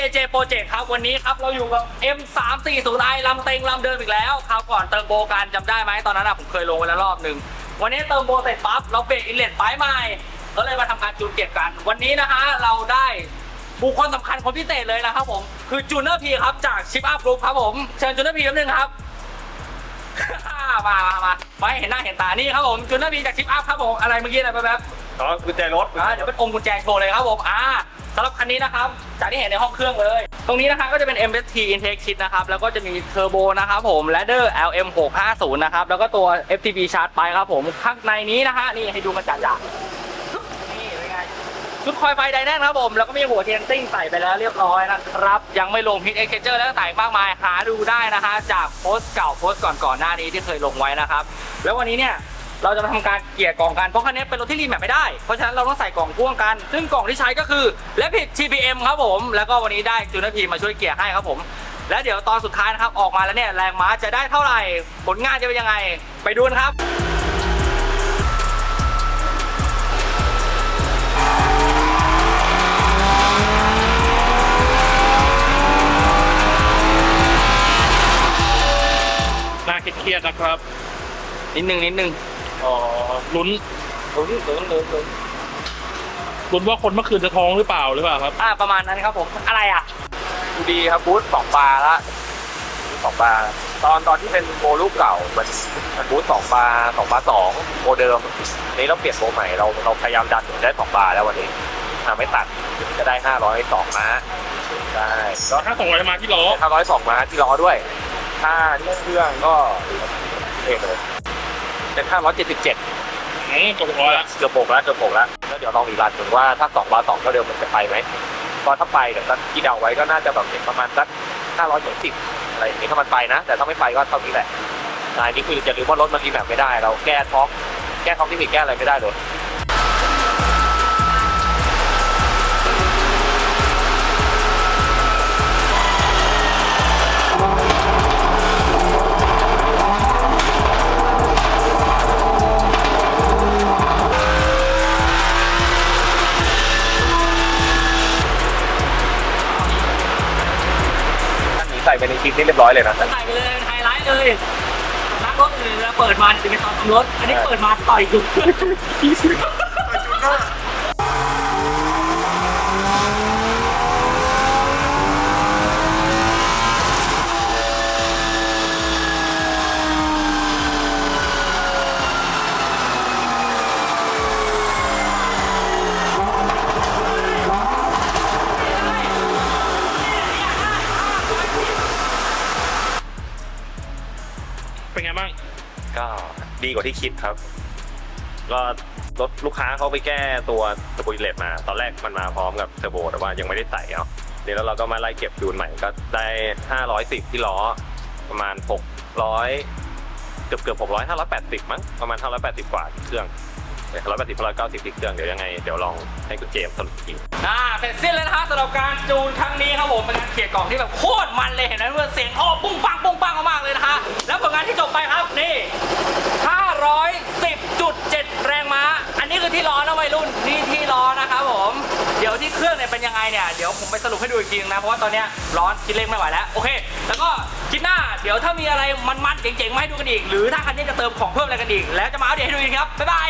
JJ Project ครับวันนี้ครับเราอยู่กับ M340i ลำเต็งลำเดิมอีกแล้วคราวก่อนเติมโบกันจำได้ไหมตอนนั้นอะผมเคยลงไว้แล้วรอบหนึ่งวันนี้เติมโบเสร็จปั๊บเราเปลี่ยนอินเลตไปใหม่ก็เลยมาทำการจูนเก็บกัน วันนี้นะฮะเราได้บุคคลสำคัญคนพิเศษเลยนะครับผมคือจูเนอร์พีครับจากชิปอัพกรุ๊ปครับผมเชิญจูเนอร์พีแป๊บนึงครับมามามามาให้เห็นหน้าเห็นตานี่ครับผมจูเนอร์พีจากชิปอัพครับผมอะไรเมื่อกี้อะไรแป๊บๆอ๋อกุญแจรถอ่าเดี๋ยวเป็นอมกุญแจโชว์เลยครับผมอ่า สำหรับคันนี้นะครับ จากที่เห็นในห้องเครื่องเลย ตรงนี้นะครับก็จะเป็น MST Intake Kit นะครับ แล้วก็จะมีเทอร์โบนะครับผม Ladder LM 650นะครับ แล้วก็ตัว FTP Charge ไปครับผม ข้างในนี้นะฮะ นี่ให้ดูกันจ่าๆนี่เป็นไง ชุดคอยไฟไดแน่นครับผม แล้วก็มีหัวเทียนซิ่งใส่ไปแล้วเรียบร้อยนะครับ ยังไม่ลงพิทเอ็กเจอร์แล้วก็ใส่มากมาย หาดูได้นะฮะ จากโพสต์เก่าโพสต์ก่อนๆหน้านี้ที่เคยลงไว้นะครับ แล้ววันนี้เนี่ย เราจะมาทำการเกลี่ยกล่องกัน เพราะคันนี้เป็นรถที่รีแมปไม่ได้ เพราะฉะนั้นเราต้องใส่กล่องพ่วงกัน ซึ่งกล่องที่ใช้ก็คือ Rapid TPM ครับผม แล้วก็วันนี้ได้จูนพีมาช่วยเกลี่ยให้ครับผม และเดี๋ยวตอนสุดท้ายนะครับออกมาแล้วเนี่ยแรงม้าจะได้เท่าไหร่ ผลงานจะเป็นยังไง ไปดูกันครับน่าเครียดๆนะครับ นิดนึงนิดนึง อ๋อลุ้นลุ้นลุ้นลุ้นลุ้นลุ้นว่าคนเมื่อคืนจะท้องหรือเปล่าหรือเปล่าครับ อ่าประมาณนั้นครับผมอะไรอะดูดีครับบูธสองบาร์ละสองบาร์ตอนตอนที่เป็นโมลูกเก่ามันมันบูธสองบาร์สองบาร์สองโมเดิมอันนี้เราเปลี่ยนโมใหม่เราเราพยายามดันถึงได้สองบาร์แล้ววันนี้ทำไม่ตัดจะได้ห้าร้อยสองม้าได้ก็ถ้าส่งไว้มาที่ล้อห้าร้อยสองม้าที่ล้อด้วย ถ้าที่เครื่องก็เองเลย เป็นห้าร้อยเจ็ดสิบเจ็ดอืมตกร้อยละเกือบหกแล้วเกือบหกแล้วแล้วเดี๋ยวลองอีกรันดูว่าถ้าสองบาร์สองเท่าเดิมมันจะไปไหมตอนถ้าไปเดี๋ยวก็ที่เดาไว้ก็น่าจะแบบเป็นประมาณสักห้าร้อยสิบอะไรอย่างนี้ถ้ามันไปนะ แต่ถ้าไม่ไปก็เท่านี้แหละนายนี่คือจะลืมว่ารถมันรีแมปไม่ได้ เราแก้ท้องแก้ท้องที่ผิดแก้อะไรไม่ได้เลย ส่ไปในคลิปนี่เรียบร้อยเลยนะใส่ไปเลยเป็นไฮไลท์เลยนักรถอื่นเวลาเปิดมาจะเป็นตอนทำรถอันนี้เปิดมาต่อยจุดเป็นไดีกว่าที่คิดครับ ก็รถลูกค้าเขาไปแก้ตัวเทอร์โบอิเลตมา ตอนแรกมันมาพร้อมกับเทอร์โบแต่ว่ายังไม่ได้ใส่เอาเดี๋ยวเราก็มาไล่เก็บจูนใหม่ก็ได้ 510 ที่ล้อ ประมาณ 600 เกือบเกือบ600 580 มั้งประมาณ 580 กว่าเครื่อง180 190ที่เครื่องเดี๋ยวยังไงเดี๋ยวลองให้คุณเจมส์สรุปอีกทีอ่าเสร็จสิ้นแล้วนะฮะสำหรับการจูนครั้งนี้ครับผมเป็นการเขียกล่องที่แบบโคตรมันเลยเห็นไหมเพื่อนเสียงท่อปุ้งปังปุ้งปังมากๆเลยนะฮะแล้วผลงานที่จบไปครับนี่ 510.7 แรงม้า อัน นี้อที่ล้อนะวัยรุ่นนี่ที่ล้อนะครับผม เดี๋ยวที่เครื่องเนี่ยเป็นยังไงเนี่ยเดี๋ยวผมไปสรุปให้ดูอีกทีนึงนะเพราะว่าตอนเนี้ยร้อนคิดเลขไม่ไหวแล้วโอเค แล้วก็คลิปหน้าเดี๋ยวถ้ามีอะไรมันๆเจ๋งๆมาให้ดูกันอีก หรือถ้าคันนี้จะเติมของเพิ่มอะไรกันอีก แล้วจะมาอัปเดตให้ดูอีกครับบ๊ายบาย